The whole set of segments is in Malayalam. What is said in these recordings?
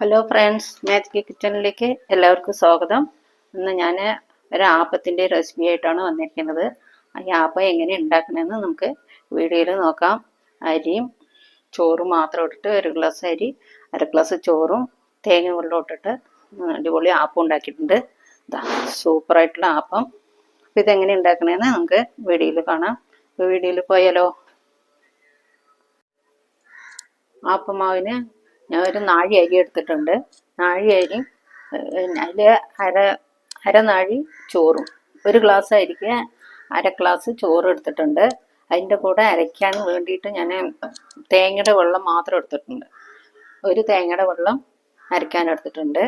ഹലോ ഫ്രണ്ട്സ് മാജിക് കിച്ചണിലേക്ക് എല്ലാവർക്കും സ്വാഗതം. ഇന്ന് ഞാൻ ഒരു ആപ്പത്തിന്റെ റെസിപ്പി ആയിട്ടാണ് വന്നിരിക്കുന്നത്. ഈ ആപ്പം എങ്ങനെ ഉണ്ടാക്കണമെന്ന് നമുക്ക് വീഡിയോയിൽ നോക്കാം. അരിയും ചോറും മാത്രം ഇട്ടിട്ട് ഒരു ഗ്ലാസ് അരി അര ഗ്ലാസ് ചോറും തേങ്ങ വെള്ളം ഇട്ടിട്ട് അടിപൊളി ആപ്പം ഉണ്ടാക്കിയിട്ടുണ്ട്. സൂപ്പറായിട്ടുള്ള ആപ്പം. അപ്പോൾ ഇതെങ്ങനെ ഉണ്ടാക്കണമെന്ന് നമുക്ക് വീഡിയോയിൽ കാണാം. വീഡിയോയിൽ പോയാലോ? ആപ്പമാവിന് ഞാൻ ഒരു നാഴി അരി എടുത്തിട്ടുണ്ട്. നാഴി അരി അതിൽ അര നാഴി ചോറും. ഒരു ഗ്ലാസ് അരിക്ക് അര ഗ്ലാസ് ചോറ് എടുത്തിട്ടുണ്ട്. അതിന്റെ കൂടെ അരയ്ക്കാൻ വേണ്ടിയിട്ട് ഞാൻ തേങ്ങയുടെ വെള്ളം മാത്രം എടുത്തിട്ടുണ്ട്. ഒരു തേങ്ങയുടെ വെള്ളം അരയ്ക്കാൻ എടുത്തിട്ടുണ്ട്.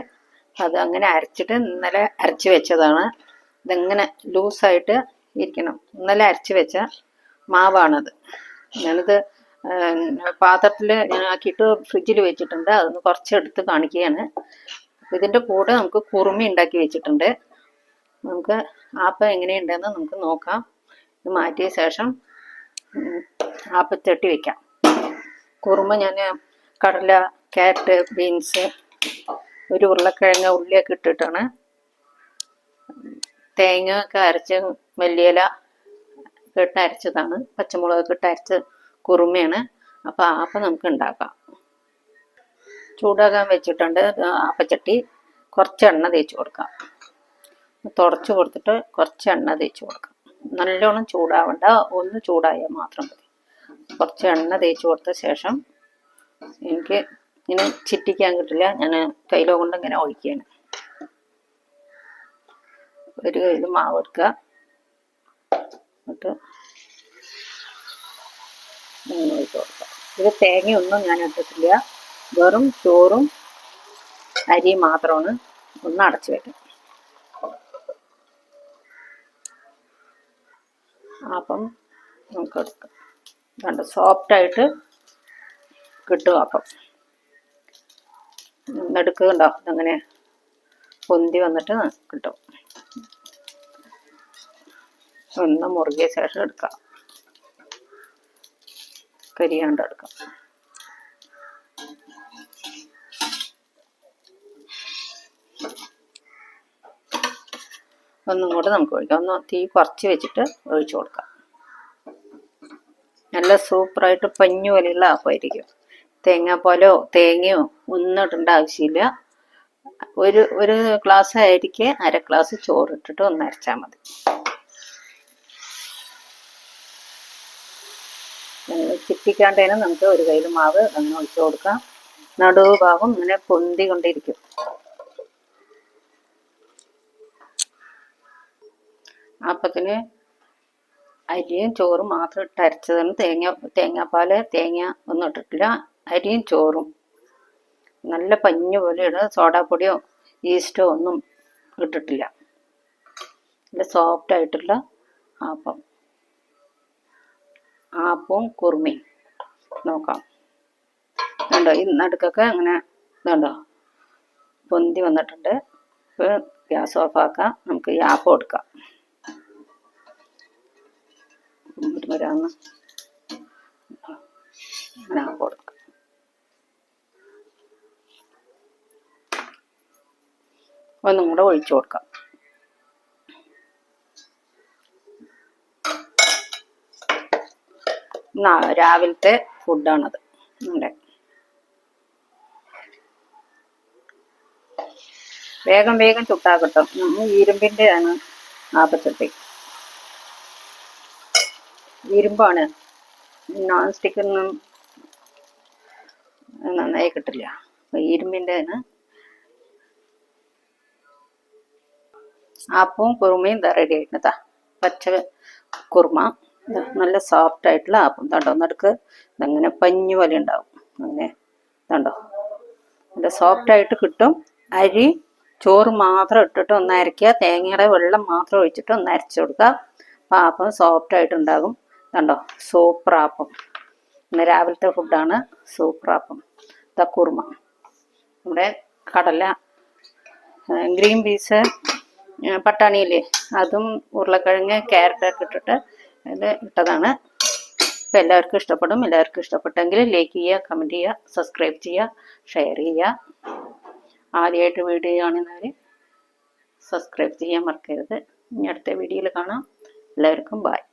അത് അങ്ങനെ അരച്ചിട്ട് ഇന്നലെ അരച്ച് വെച്ചതാണ്. ഇതെങ്ങനെ ലൂസായിട്ട് ഇരിക്കണം. ഇന്നലെ അരച്ച് വെച്ച മാവാണത്. ഞാനിത് പാത്രത്തിൽ ഞാൻ ആക്കിയിട്ട് ഫ്രിഡ്ജിൽ വെച്ചിട്ടുണ്ട്. അതൊന്ന് കുറച്ചെടുത്ത് കാണിക്കുകയാണ്. ഇതിന്റെ കൂടെ നമുക്ക് കുറുമി ഉണ്ടാക്കി വെച്ചിട്ടുണ്ട്. നമുക്ക് ആപ്പം എങ്ങനെയുണ്ടെന്ന് നമുക്ക് നോക്കാം. ഇത് മാറ്റിയ ശേഷം ആപ്പച്ചട്ടി വെക്കാം. കുറുമ ഞാൻ കടല ക്യാരറ്റ് ബീൻസ് ഒരു ഉരുളക്കിഴങ്ങ് ഉള്ളിയൊക്കെ ഇട്ടിട്ടാണ്. തേങ്ങ ഒക്കെ അരച്ച് മല്ലിയില ഇട്ട് അരച്ചതാണ്. പച്ചമുളകൊക്കെ ഇട്ട് അരച്ച് കുറുമയാണ്. അപ്പോൾ അപ്പം നമുക്ക് ഉണ്ടാക്കാം. ചൂടാകാൻ വെച്ചിട്ടുണ്ട്. അപ്പച്ചട്ടി കുറച്ച് എണ്ണ തേച്ച് കൊടുക്കാം. തുടച്ച് കൊടുത്തിട്ട് കുറച്ച് എണ്ണ തേച്ച് കൊടുക്കാം. നല്ലോണം ചൂടാവണ്ട. ഒന്ന് ചൂടായാൽ മാത്രം മതി. കുറച്ച് എണ്ണ തേച്ച് കൊടുത്ത ശേഷം എനിക്ക് ഇങ്ങനെ ചിറ്റിക്കാൻ കിട്ടില്ല. ഞാൻ കയ്യിലോ കൊണ്ട് ഇങ്ങനെ ഒഴിക്കുകയാണ്. ഒരു കയ്യിൽ മാവ് എടുക്കുക. എന്നിട്ട് ഇങ്ങനെ ഒഴിച്ച് കൊടുക്കാം ഇത് തേങ്ങയൊന്നും ഞാൻ ഇട്ടിട്ടില്ല. വെറും ചോറും അരിയും മാത്രമാണ് ഒന്ന് അടച്ചു വെക്കാം അപ്പം നമുക്ക് എടുക്കാം. രണ്ട് സോഫ്റ്റായിട്ട് കിട്ടും അപ്പം. എടുക്കുന്നുണ്ടോ അങ്ങനെ പൊന്തി വന്നിട്ട് കിട്ടും. ഒന്ന് മുറുകിയ ശേഷം എടുക്കാം. കരിയാണ്ട് എടുക്കാം ഒന്നും കൂടെ നമുക്ക് ഒഴിക്കാം. ഒന്ന് തീ കുറച്ച് വെച്ചിട്ട് ഒഴിച്ചു കൊടുക്കാം. നല്ല സൂപ്പറായിട്ട് പഞ്ഞു പോലെയുള്ള തേങ്ങ തേങ്ങാപ്പാലോ തേങ്ങയോ ഒന്നും ആവശ്യമില്ല. ഒരു ഒരു ഗ്ലാസ് ആയിരിക്കെ അര ഗ്ലാസ് ചോറിട്ടിട്ട് ഒന്ന് അരച്ചാൽ മതി. ചിറ്റിക്കാണ്ടേനും നമുക്ക് ഒരു കയ്യിൽ മാവ് അങ്ങനെ ഒഴിച്ചു കൊടുക്കാം. നടുവ് ഭാഗം ഇങ്ങനെ പൊന്തി കൊണ്ടിരിക്കും അപ്പത്തിന് അരിയും ചോറും മാത്രം ഇട്ട് തേങ്ങ തേങ്ങാപ്പാൽ തേങ്ങ ഒന്നും ഇട്ടിട്ടില്ല. അരിയും ചോറും. നല്ല പഞ്ഞു പോലെ ഇട. സോഡാപ്പൊടിയോ ഈസ്റ്റോ ഒന്നും ഇട്ടിട്ടില്ല. നല്ല സോഫ്റ്റ് ആയിട്ടുള്ള അപ്പം. ആപ്പവും കുറുമയും. നോക്കാം. കണ്ടോ ഈ നടുക്കൊക്കെ അങ്ങനെ ഇതുണ്ടോ? പൊന്തി വന്നിട്ടുണ്ട്. ഇപ്പോൾ ഗ്യാസ് ഓഫാക്കാം. നമുക്ക് ഈ ആപ്പം കൊടുക്കാം. അങ്ങനെ ആപ്പം കൊടുക്കാം. ഒന്നും കൂടെ ഒഴിച്ചു കൊടുക്കാം. രാവിലത്തെ ഫുഡാണത് നമ്മുടെ വേഗം വേഗം ചുട്ടാ കിട്ടും. ഇരുമ്പിന്റെ ആണ് ആപച്ചട്ടി ഇരുമ്പാണ്. നോൺ സ്റ്റിക്കൊന്നും നന്നായി കിട്ടില്ല. ഇരുമ്പിന്റെ ആണ് ആപ്പവും കുറുമയും റെഡി ആയിട്ടുണ്ട്. പച്ച കുറുമ. നല്ല സോഫ്റ്റ് ആയിട്ടുള്ള ആപ്പം തണ്ടോ നടുക്ക് ഇതങ്ങനെ പഞ്ഞു പോലെ ഉണ്ടാവും. അങ്ങനെ തണ്ടോ നല്ല സോഫ്റ്റ് ആയിട്ട് കിട്ടും. അരി ചോറ് മാത്രം ഇട്ടിട്ട് ഒന്ന് അരയ്ക്കുക. തേങ്ങയുടെ വെള്ളം മാത്രം ഒഴിച്ചിട്ട് ഒന്ന് അരച്ചു കൊടുക്കുക. അപ്പം ആപ്പം സോഫ്റ്റ് ആയിട്ടുണ്ടാകും കണ്ടോ സൂപ്പർ ആപ്പം ഇന്ന് രാവിലത്തെ ഫുഡാണ് സൂപ്പർ ആപ്പം തക്കൂർമ നമ്മുടെ കടല ഗ്രീൻ പീസ് പട്ടാണിയില്ലേ? അതും ഉരുളക്കിഴങ്ങ് ക്യാരറ്റൊക്കെ ഇട്ടിട്ട് ഇത് ഇട്ടതാണ്. അപ്പം എല്ലാവർക്കും ഇഷ്ടപ്പെടും. എല്ലാവർക്കും ഇഷ്ടപ്പെട്ടെങ്കിൽ ലൈക്ക് ചെയ്യുക കമന്റ് ചെയ്യുക സബ്സ്ക്രൈബ് ചെയ്യുക ഷെയർ ചെയ്യുക. ആദ്യമായിട്ട് വീഡിയോ കാണുന്നവർ സബ്സ്ക്രൈബ് ചെയ്യാൻ മറക്കരുത്. ഇനി അടുത്ത വീഡിയോയിൽ കാണാം. എല്ലാവർക്കും ബായ്